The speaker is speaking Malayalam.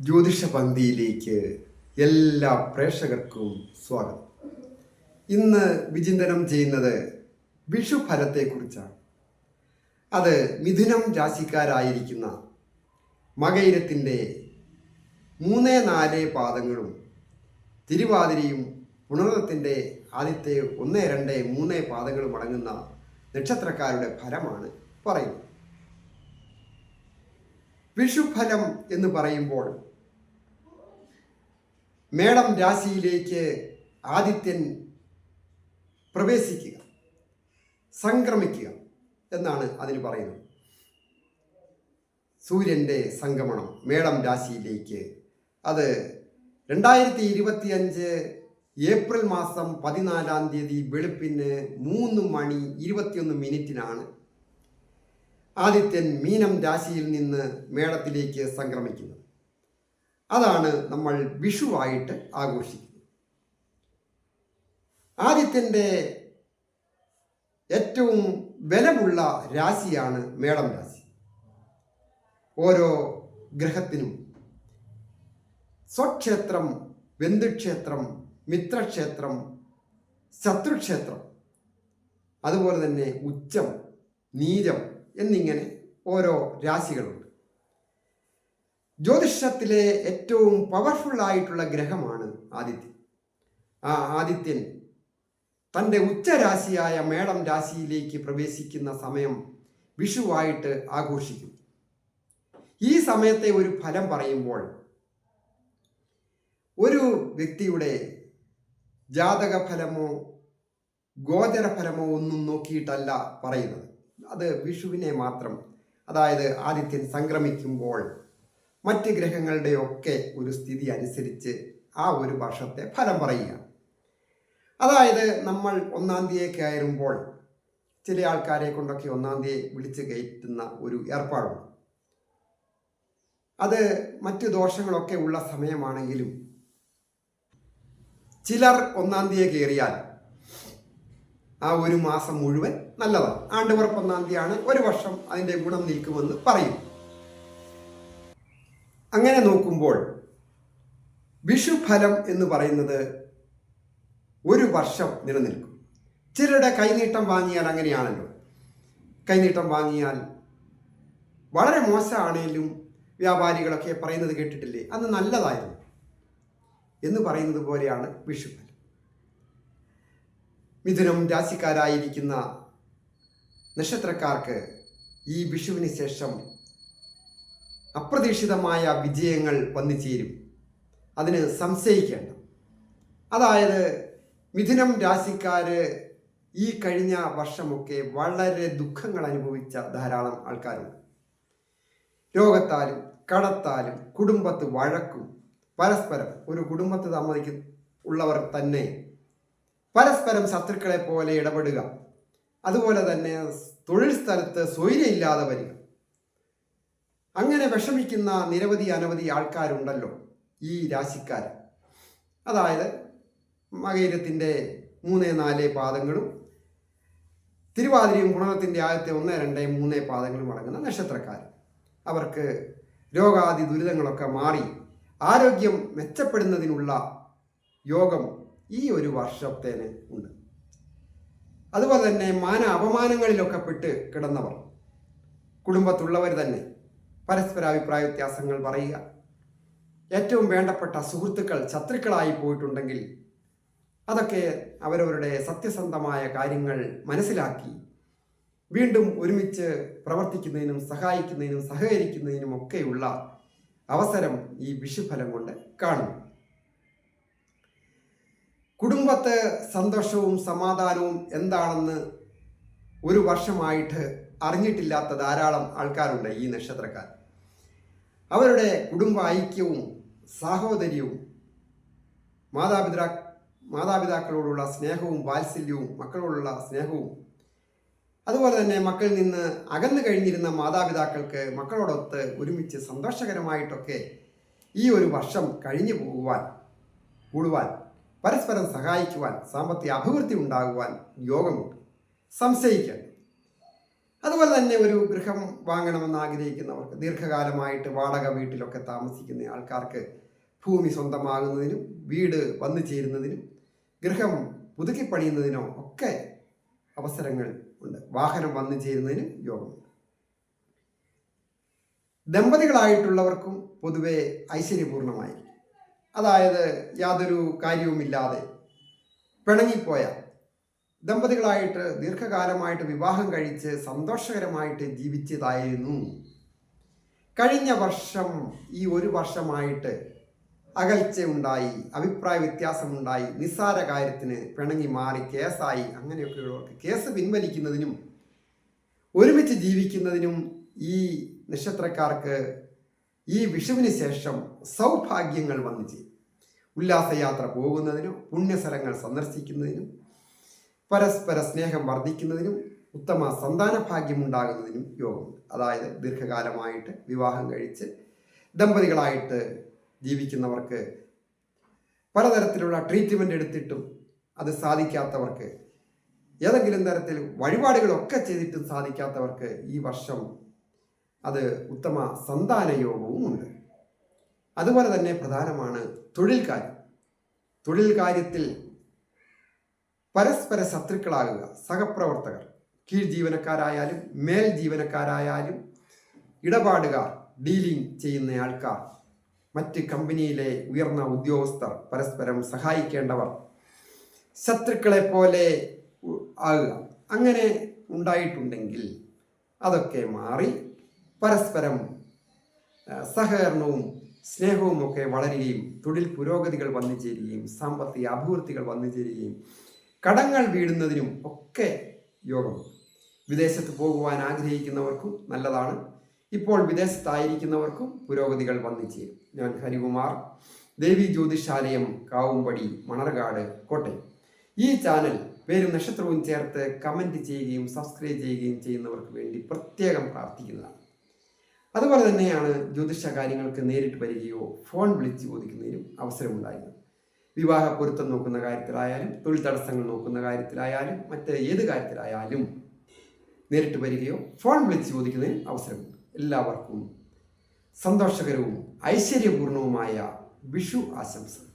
ജ്യോതിഷ പന്തിയിലേക്ക് എല്ലാ പ്രേക്ഷകർക്കും സ്വാഗതം. ഇന്ന് വിചിന്തനം ചെയ്യുന്നത് വിഷുഫലത്തെക്കുറിച്ചാണ്. അത് മിഥുനം രാശിക്കാരായിരിക്കുന്ന മകയിരത്തിന്റെ മൂന്ന് നാല് പാദങ്ങളും തിരുവാതിരയും പുണർത്തിന്റെ ആദ്യത്തെ ഒന്ന് രണ്ട് മൂന്ന് പാദങ്ങളും അടങ്ങുന്ന നക്ഷത്രക്കാരുടെ ഫലമാണ് പറയുന്നത്. വിഷുഫലം എന്ന് പറയുമ്പോൾ മേടം രാശിയിലേക്ക് ആദിത്യൻ പ്രവേശിക്കുക സംക്രമിക്കുക എന്നാണ് അതിന് പറയുന്നത്. സൂര്യന്റെ സംഗമനം മേടം രാശിയിലേക്ക്. അത് രണ്ടായിരത്തി ഇരുപത്തി അഞ്ച് ഏപ്രിൽ മാസം പതിനാലാം തീയതി വെളുപ്പിന് മൂന്ന് മണി ഇരുപത്തിയൊന്ന് മിനിറ്റിനാണ് ആദിത്യൻ മീനം രാശിയിൽ നിന്ന് മേടത്തിലേക്ക് സംക്രമിക്കുന്നത്. അതാണ് നമ്മൾ വിഷുവായിട്ട് ആഘോഷിക്കുന്നത്. ആദ്യത്തിന്റെ ഏറ്റവും ബലമുള്ള രാശിയാണ് മേടം രാശി. ഓരോ ഗ്രഹത്തിനും സ്വക്ഷേത്രം ബന്ധുക്ഷേത്രം മിത്രക്ഷേത്രം ശത്രുക്ഷേത്രം അതുപോലെ തന്നെ ഉച്ചം നീരം എന്നിങ്ങനെ ഓരോ രാശികളുണ്ട്. ജ്യോതിഷത്തിലെ ഏറ്റവും പവർഫുൾ ആയിട്ടുള്ള ഗ്രഹമാണ് ആദിത്യൻ. ആ ആദിത്യൻ തന്റെ ഉച്ചരാശിയായ മേടം രാശിയിലേക്ക് പ്രവേശിക്കുന്ന സമയം വിഷുവായിട്ട് ആഘോഷിക്കും. ഈ സമയത്തെ ഒരു ഫലം പറയുമ്പോൾ ഒരു വ്യക്തിയുടെ ജാതക ഫലമോ ഗോചര ഫലമോ ഒന്നും നോക്കിയിട്ടല്ല പറയുന്നത്. അത് വിഷുവിനെ മാത്രം. അതായത് ആദിത്യൻ സംക്രമിക്കുമ്പോൾ മറ്റ് ഗ്രഹങ്ങളുടെയൊക്കെ ഒരു സ്ഥിതി അനുസരിച്ച് ആ ഒരു വർഷത്തെ ഫലം പറയുക. അതായത് നമ്മൾ ഒന്നാം തീയതി ആയിരുമ്പോൾ ചില ആൾക്കാരെ കൊണ്ടൊക്കെ ഒന്നാം തീയതി വിളിച്ച് കയറ്റുന്ന ഒരു ഏർപ്പാടുണ്ട്. അത് മറ്റ് ദോഷങ്ങളൊക്കെ ഉള്ള സമയമാണെങ്കിലും ചിലർ ഒന്നാം തീയതി കയറിയാൽ ആ ഒരു മാസം മുഴുവൻ നല്ലതാണ്. ആണ്ടുപുറപ്പ് ഒന്നാം തീയതിയാണ് ഒരു വർഷം അതിന്റെ ഗുണം നിൽക്കുമെന്ന് പറയും. അങ്ങനെ നോക്കുമ്പോൾ വിഷുഫലം എന്ന് പറയുന്നത് ഒരു വർഷം നിലനിൽക്കും. ചിലരുടെ കൈനീട്ടം വാങ്ങിയാൽ അങ്ങനെയാണല്ലോ. കൈനീട്ടം വാങ്ങിയാൽ വളരെ മോശമാണേലും വ്യാപാരികളൊക്കെ പറയുന്നത് കേട്ടിട്ടില്ലേ? അന്ന് നല്ലതായിരുന്നു. എന്ന് പറയുന്നത് പോലെയാണ് വിഷുഫലം. മിഥുനം രാശിക്കാരായിരിക്കുന്ന നക്ഷത്രക്കാർക്ക് ഈ വിഷുവിന് ശേഷം അപ്രതീക്ഷിതമായ വിജയങ്ങൾ വന്നു ചേരും അതിന് സംശയിക്കേണ്ട. അതായത് മിഥുനം രാശിക്കാർ ഈ കഴിഞ്ഞ വർഷമൊക്കെ വളരെ ദുഃഖങ്ങൾ അനുഭവിച്ച ധാരാളം ആൾക്കാരുണ്ട്. രോഗത്താലും കടത്താലും കുടുംബത്ത് വഴക്കും പരസ്പരം ഒരു കുടുംബത്ത് താമസിക്കുന്ന ഉള്ളവർ തന്നെ പരസ്പരം ശത്രുക്കളെ പോലെ ഇടപെടുക. അതുപോലെ തന്നെ തൊഴിൽ സ്ഥലത്ത് സ്വൈര്യമില്ലാതെ വരിക. അങ്ങനെ വിഷമിക്കുന്ന നിരവധി അനവധി ആൾക്കാരുണ്ടല്ലോ ഈ രാശിക്കാർ അതായത് മകയിരത്തിന്റെ മൂന്ന് നാല് പാദങ്ങളും തിരുവാതിരയും ഗുണത്തിന്റെ ആദ്യത്തെ ഒന്ന് രണ്ട് മൂന്ന് പാദങ്ങളും അടങ്ങുന്ന നക്ഷത്രക്കാർ അവർക്ക് രോഗാദി ദുരിതങ്ങളൊക്കെ മാറി ആരോഗ്യം മെച്ചപ്പെടുന്നതിനുള്ള യോഗം ഈ ഒരു വർഷത്തേന് ഉണ്ട്. അതുപോലെ തന്നെ മാന അപമാനങ്ങളിലൊക്കെ പെട്ട് കിടന്നവർ കുടുംബത്തുള്ളവർ തന്നെ പരസ്പര അഭിപ്രായ വ്യത്യാസങ്ങൾ പറയുക. ഏറ്റവും വേണ്ടപ്പെട്ട സുഹൃത്തുക്കൾ ശത്രുക്കളായി പോയിട്ടുണ്ടെങ്കിൽ അതൊക്കെ അവരവരുടെ സത്യസന്ധമായ കാര്യങ്ങൾ മനസ്സിലാക്കി വീണ്ടും ഒരുമിച്ച് പ്രവർത്തിക്കുന്നതിനും സഹായിക്കുന്നതിനും സഹകരിക്കുന്നതിനും ഒക്കെയുള്ള അവസരം ഈ വിഷുഫലം കൊണ്ട് കാണും കുടുംബത്ത് സന്തോഷവും സമാധാനവും എന്താണെന്ന് ഒരു വർഷമായിട്ട് അറിഞ്ഞിട്ടില്ലാത്ത ധാരാളം ആൾക്കാരുണ്ട് ഈ നക്ഷത്രക്കാർ. അവരുടെ കുടുംബ ഐക്യവും സാഹോദര്യവും മാതാപിതാ മാതാപിതാക്കളോടുള്ള സ്നേഹവും വാത്സല്യവും മക്കളോടുള്ള സ്നേഹവും അതുപോലെ തന്നെ മക്കളിൽ നിന്ന് അകന്നു കഴിഞ്ഞിരുന്ന മാതാപിതാക്കൾക്ക് മക്കളോടൊത്ത് ഒരുമിച്ച് സന്തോഷകരമായിട്ടൊക്കെ ഈ ഒരു വർഷം കഴിഞ്ഞു പോകുവാൻ കൂടുവാൻ പരസ്പരം സഹായിക്കുവാൻ സാമ്പത്തിക അഭിവൃദ്ധി ഉണ്ടാകുവാൻ യോഗമുണ്ട്. സംശയിക്കണം അതുപോലെ തന്നെ ഒരു ഗൃഹം വാങ്ങണമെന്ന് ആഗ്രഹിക്കുന്നവർക്ക് ദീർഘകാലമായിട്ട് വാടക വീട്ടിലൊക്കെ താമസിക്കുന്ന ആൾക്കാർക്ക് ഭൂമി സ്വന്തമാകുന്നതിനും വീട് വന്നു ചേരുന്നതിനും ഗൃഹം പുതുക്കി പണിയുന്നതിനോ ഒക്കെ അവസരങ്ങൾ ഉണ്ട്. വാഹനം വന്നു ചേരുന്നതിനും യോഗമുണ്ട്. ദമ്പതികളായിട്ടുള്ളവർക്കും പൊതുവെ ഐശ്വര്യപൂർണമായിരിക്കും. അതായത് യാതൊരു കാര്യവുമില്ലാതെ പിണങ്ങിപ്പോയ ദമ്പതികളായിട്ട് ദീർഘകാലമായിട്ട് വിവാഹം കഴിച്ച് സന്തോഷകരമായിട്ട് ജീവിച്ചതായിരുന്നു. കഴിഞ്ഞ വർഷം ഈ ഒരു വർഷമായിട്ട് അകൽച്ച ഉണ്ടായി അഭിപ്രായ വ്യത്യാസമുണ്ടായി നിസ്സാര കാര്യത്തിന് പിണങ്ങി മാറി കേസായി അങ്ങനെയൊക്കെയുള്ളവർക്ക് കേസ് പിൻവലിക്കുന്നതിനും ഒരുമിച്ച് ജീവിക്കുന്നതിനും ഈ നക്ഷത്രക്കാർക്ക് ഈ വിഷുവിന് ശേഷം സൗഭാഗ്യങ്ങൾ വന്നു ചെയ്യും ഉല്ലാസയാത്ര പോകുന്നതിനും പുണ്യസ്ഥലങ്ങൾ സന്ദർശിക്കുന്നതിനും പരസ്പര സ്നേഹം വർദ്ധിക്കുന്നതിനും ഉത്തമ സന്താന ഭാഗ്യം ഉണ്ടാകുന്നതിനും യോഗമുണ്ട്. അതായത് ദീർഘകാലമായിട്ട് വിവാഹം കഴിച്ച് ദമ്പതികളായിട്ട് ജീവിക്കുന്നവർക്ക് പലതരത്തിലുള്ള ട്രീറ്റ്മെന്റ് എടുത്തിട്ടും അത് സാധിക്കാത്തവർക്ക് ഏതെങ്കിലും തരത്തിൽ വഴിപാടുകളൊക്കെ ചെയ്തിട്ടും സാധിക്കാത്തവർക്ക് ഈ വർഷം അത് ഉത്തമ സന്താന യോഗവും ഉണ്ട്. അതുപോലെ തന്നെ പ്രധാനമാണ് തൊഴിൽ കാര്യം തൊഴിൽ കാര്യത്തിൽ പരസ്പര ശത്രുക്കളാകുക. സഹപ്രവർത്തകർ. കീഴ് ജീവനക്കാരായാലും മേൽ ജീവനക്കാരായാലും ഇടപാടുകാർ ഡീലിംഗ് ചെയ്യുന്ന ആൾക്കാർ മറ്റ് കമ്പനിയിലെ ഉയർന്ന ഉദ്യോഗസ്ഥർ പരസ്പരം സഹായിക്കേണ്ടവർ ശത്രുക്കളെ പോലെ ആകുക. അങ്ങനെ ഉണ്ടായിട്ടുണ്ടെങ്കിൽ അതൊക്കെ മാറി പരസ്പരം സഹകരണവും സ്നേഹവും ഒക്കെ വളരുകയും തൊഴിൽ പുരോഗതികൾ വന്നു ചേരുകയും സാമ്പത്തിക അഭിവൃദ്ധികൾ വന്നു ചേരുകയും കടങ്ങൾ വീടുന്നതിനും ഒക്കെ യോഗമുണ്ട് വിദേശത്ത് പോകുവാൻ ആഗ്രഹിക്കുന്നവർക്കും നല്ലതാണ്. ഇപ്പോൾ വിദേശത്തായിരിക്കുന്നവർക്കും പുരോഗതികൾ വന്നു ചെയ്യും ഞാൻ ഹരികുമാർ. ദേവി ജ്യോതിഷാലയം കാവുംപടി മണർകാട് കോട്ടയം. ഈ ചാനൽ പേരും നക്ഷത്രവും ചേർത്ത് കമന്റ് ചെയ്യുകയും സബ്സ്ക്രൈബ് ചെയ്യുകയും ചെയ്യുന്നവർക്ക് വേണ്ടി പ്രത്യേകം പ്രാർത്ഥിക്കുന്നതാണ്. അതുപോലെ തന്നെയാണ് ജ്യോതിഷ കാര്യങ്ങൾക്ക് നേരിട്ട് വരികയോ ഫോൺ വിളിച്ച് ചോദിക്കുന്നതിനും അവസരമുണ്ടായിരുന്നു വിവാഹ പൊരുത്തം നോക്കുന്ന കാര്യത്തിലായാലും തൊഴിൽ തടസ്സങ്ങൾ നോക്കുന്ന കാര്യത്തിലായാലും മറ്റ് ഏത് കാര്യത്തിലായാലും നേരിട്ട് വരികയോ ഫോൺ വിളിച്ച് ചോദിക്കുന്നതിന് അവസരമുണ്ട്. എല്ലാവർക്കും സന്തോഷകരവും ഐശ്വര്യപൂർണവുമായ വിഷു ആശംസകൾ.